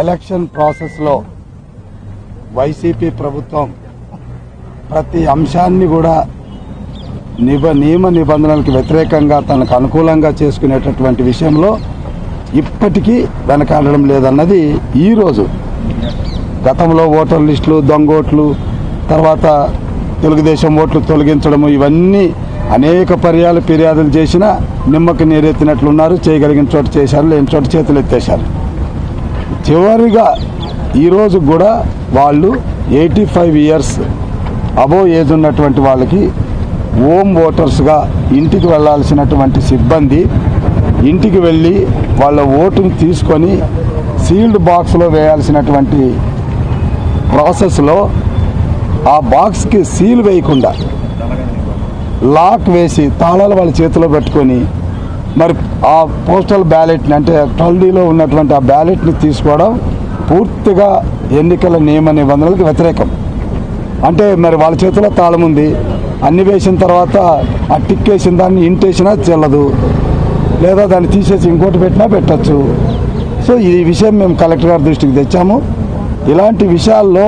Election ప్రాసెస్లో YCP ప్రభుత్వం ప్రతి అంశాన్ని కూడా నిబ నియమ నిబంధనలకు వ్యతిరేకంగా తనకు అనుకూలంగా చేసుకునేటటువంటి విషయంలో ఇప్పటికీ వెనకాడడం లేదన్నది ఈరోజు గతంలో ఓటర్ లిస్టులు దొంగోట్లు తర్వాత తెలుగుదేశం ఓట్లు తొలగించడము ఇవన్నీ అనేక పర్యాలు ఫిర్యాదులు చేసినా నిమ్మకి నీరెత్తినట్లున్నారు చేయగలిగిన చోట చేశారు లేని చోట చేతులు ఎత్తేశారు చివరిగా ఈరోజు కూడా వాళ్ళు eighty five years above age ఉన్నటువంటి వాళ్ళకి హోమ్ ఓటర్స్గా ఇంటికి వెళ్ళాల్సినటువంటి సిబ్బంది ఇంటికి వెళ్ళి వాళ్ళ ఓటును తీసుకొని సీల్డ్ బాక్స్లో వేయాల్సినటువంటి ప్రాసెస్లో ఆ బాక్స్కి సీల్ వేయకుండా లాక్ వేసి తాళాలు వాళ్ళ చేతిలో పెట్టుకొని మరి ఆ పోస్టల్ బ్యాలెట్ని అంటే ట్వెల్వ్ ఉన్నటువంటి ఆ బ్యాలెట్ని తీసుకోవడం పూర్తిగా ఎన్నికల నియమ నిబంధనలకు వ్యతిరేకం. అంటే మరి వాళ్ళ చేతిలో తాళం ఉంది అన్ని వేసిన తర్వాత ఆ టిక్ వేసిన దాన్ని ఇంటేసినా చెల్లదు లేదా దాన్ని తీసేసి ఇంకోటి పెట్టినా పెట్టచ్చు. సో ఈ విషయం మేము కలెక్టర్ గారి దృష్టికి తెచ్చాము. ఇలాంటి విషయాల్లో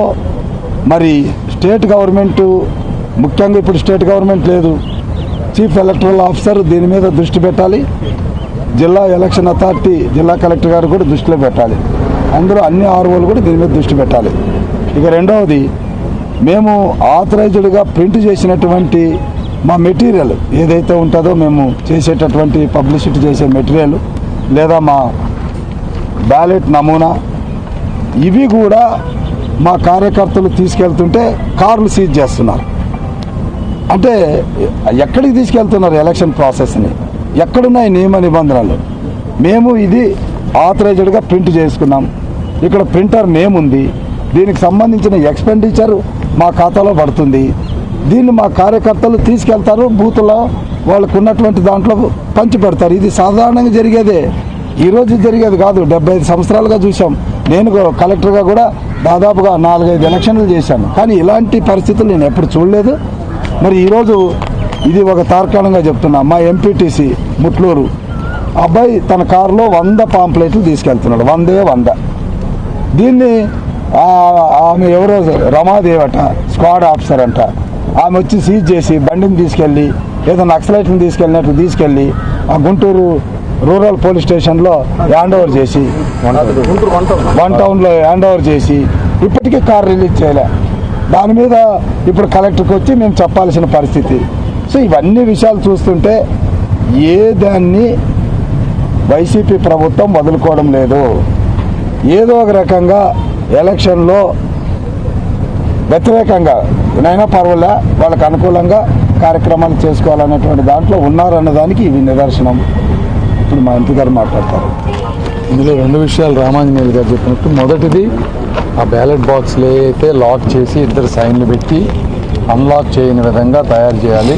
మరి స్టేట్ గవర్నమెంటు ముఖ్యంగా ఇప్పుడు స్టేట్ గవర్నమెంట్ లేదు చీఫ్ ఎలక్టరల్ ఆఫీసర్ దీని మీద దృష్టి పెట్టాలి. జిల్లా ఎలక్షన్ అథారిటీ జిల్లా కలెక్టర్ గారు కూడా దృష్టిలో పెట్టాలి. అందరూ అన్ని ఆర్ఓలు కూడా దీని మీద దృష్టి పెట్టాలి. ఇక రెండవది మేము ఆథరైజ్డ్గా ప్రింట్ చేసినటువంటి మా మెటీరియల్ ఏదైతే ఉంటుందో మేము చేసేటటువంటి పబ్లిసిటీ చేసే మెటీరియల్ లేదా మా బ్యాలెట్ నమూనా ఇవి కూడా మా కార్యకర్తలు తీసుకెళ్తుంటే కార్లు సీజ్ చేస్తున్నారు. అంటే ఎక్కడికి తీసుకెళ్తున్నారు ఎలక్షన్ ప్రాసెస్ని ఎక్కడున్నాయి నియమ నిబంధనలు? మేము ఇది ఆథరైజ్డ్గా ప్రింట్ చేసుకున్నాం. ఇక్కడ ప్రింటర్ నేమ్ ఉంది. దీనికి సంబంధించిన ఎక్స్పెండిచర్ మా ఖాతాలో పడుతుంది. దీన్ని మా కార్యకర్తలు తీసుకెళ్తారు బూత్లో వాళ్ళకు ఉన్నటువంటి దాంట్లో పంచి పెడతారు. ఇది సాధారణంగా జరిగేదే. ఈరోజు జరిగేది కాదు. డెబ్బై ఐదు సంవత్సరాలుగా చూసాం నేను కూడా కలెక్టర్గా కూడా దాదాపుగా నాలుగైదు ఎలక్షన్లు చేశాను. కానీ ఇలాంటి పరిస్థితులు నేను ఎప్పుడు చూడలేదు. మరి ఈరోజు ఇది ఒక తార్కాణంగా చెప్తున్నా మా ఎంపీటీసీ ముట్లూరు. అబ్బాయి తన కారులో వంద పాంప్లెట్లు తీసుకెళ్తున్నాడు వందే వంద. దీన్ని ఆమె ఎవరో రమాదేవి అట స్క్వాడ్ ఆఫీసర్ అంట. ఆమె వచ్చి సీజ్ చేసి బండిని తీసుకెళ్ళి ఏదో నక్సలైట్ని తీసుకెళ్ళినట్లు తీసుకెళ్ళి ఆ గుంటూరు రూరల్ పోలీస్ స్టేషన్లో హ్యాండ్ ఓవర్ చేసి వన్ టౌన్లో హ్యాండ్ ఓవర్ చేసి ఇప్పటికీ కార్ రిలీజ్ చేయలే. దాని మీద ఇప్పుడు కలెక్టర్కి వచ్చి మేము చెప్పాల్సిన పరిస్థితి. సో ఇవన్నీ విషయాలు చూస్తుంటే ఏ దాన్ని వైసీపీ ప్రభుత్వం వదులుకోవడం లేదు. ఏదో ఒక రకంగా ఎలక్షన్లో వ్యతిరేకంగా నైనా పర్వాలే వాళ్ళకు అనుకూలంగా కార్యక్రమాలు చేసుకోవాలనేటువంటి దాంట్లో ఉన్నారన్న దానికి ఇవి నిదర్శనం. ఇప్పుడు మా ఎంపీ గారు మాట్లాడతారు. ఇందులో రెండు విషయాలు రామాంజనేయులు గారు చెప్పినట్టు. మొదటిది ఆ బ్యాలెట్ బాక్స్లు అయితే లాక్ చేసి ఇద్దరు సైన్లు పెట్టి అన్లాక్ చేయని విధంగా తయారు చేయాలి.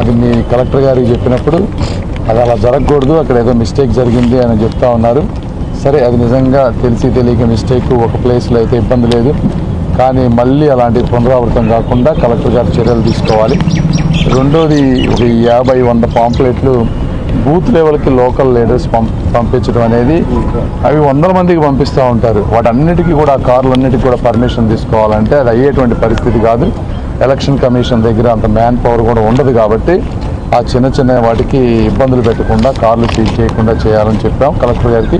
అది మీ కలెక్టర్ గారికి చెప్పినప్పుడు అది అలా జరగకూడదు అక్కడ ఏదో మిస్టేక్ జరిగింది అని చెప్తా ఉన్నారు. సరే అది నిజంగా తెలిసి తెలియక మిస్టేక్ ఒక ప్లేస్లో అయితే ఇబ్బంది లేదు. కానీ మళ్ళీ అలాంటి పునరావృతం కాకుండా కలెక్టర్ గారు చర్యలు తీసుకోవాలి. రెండోది ఒక యాభై వంద పాంప్లెట్లు బూత్ లెవెల్కి లోకల్ లీడర్స్ పంప్ పంపించడం అనేది అవి వందల మందికి పంపిస్తూ ఉంటారు. వాటన్నిటికీ కూడా కార్లన్నిటికీ కూడా పర్మిషన్ తీసుకోవాలంటే అది అయ్యేటువంటి పరిస్థితి కాదు. ఎలక్షన్ కమిషన్ దగ్గర అంత మ్యాన్ పవర్ కూడా ఉండదు కాబట్టి ఆ చిన్న చిన్న వాటికి ఇబ్బందులు పెట్టకుండా కార్లు సీజ్ చేయకుండా చేయాలని చెప్పాం. కలెక్టర్ గారికి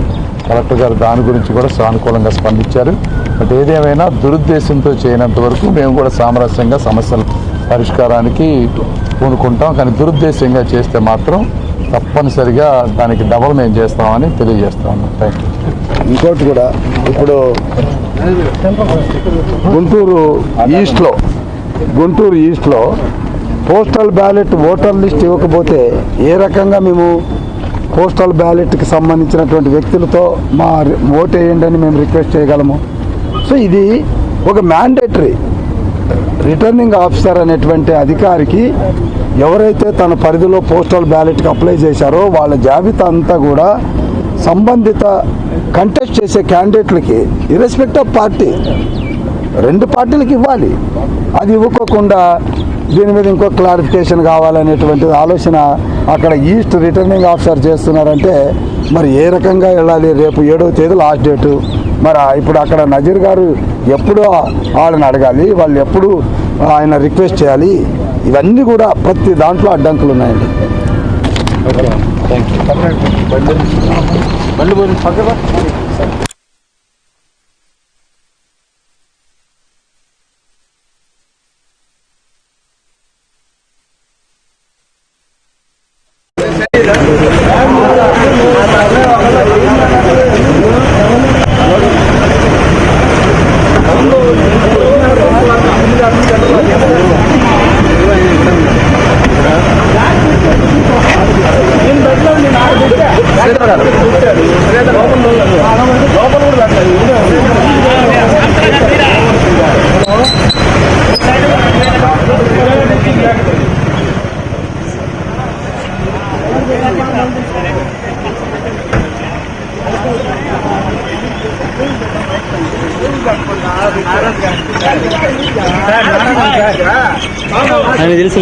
కలెక్టర్ గారు దాని గురించి కూడా సానుకూలంగా స్పందించారు. బట్ ఏదేమైనా దురుద్దేశంతో చేయనంత వరకు మేము కూడా సామరస్యంగా సమస్యల పరిష్కారానికి పూనుకుంటాం. కానీ దురుద్దేశంగా చేస్తే మాత్రం తప్పనిసరిగా దానికి డబల్ మేము చేస్తామని తెలియజేస్తా ఉన్నాం థ్యాంక్ యూ ఇంకోటి కూడా ఇప్పుడు గుంటూరు ఈస్ట్లో గుంటూరు ఈస్ట్లో పోస్టల్ బ్యాలెట్ ఓటర్ లిస్ట్ ఇవ్వకపోతే ఏ రకంగా మేము పోస్టల్ బ్యాలెట్కి సంబంధించినటువంటి వ్యక్తులతో మా రి- ఓటు వేయండి అని మేము రిక్వెస్ట్ చేయగలము? సో ఇది ఒక మ్యాండేటరీ రిటర్నింగ్ ఆఫీసర్ అనేటువంటి అధికారికి ఎవరైతే తన పరిధిలో పోస్టల్ బ్యాలెట్కి అప్లై చేశారో వాళ్ళ జాబితా అంతా కూడా సంబంధిత కంటెస్ట్ చేసే క్యాండిడేట్లకి ఇర్రెస్పెక్ట్ ఆఫ్ పార్టీ రెండు పార్టీలకు ఇవ్వాలి. అది ఇవ్వకోకుండా దీని మీద ఇంకో క్లారిఫికేషన్ కావాలనేటువంటి ఆలోచన అక్కడ ఈస్ట్ రిటర్నింగ్ ఆఫీసర్ చేస్తున్నారంటే మరి ఏ రకంగా వెళ్ళాలి? రేపు ఏడవ తేదీ లాస్ట్ డేటు మరి ఇప్పుడు అక్కడ నజీర్ గారు ఎప్పుడు వాళ్ళని అడగాలి? వాళ్ళు ఎప్పుడు ఆయన రిక్వెస్ట్ చేయాలి? ఇవన్నీ కూడా ప్రతి దాంట్లో అడ్డంకులు ఉన్నాయండి. ఆయన తెలుసు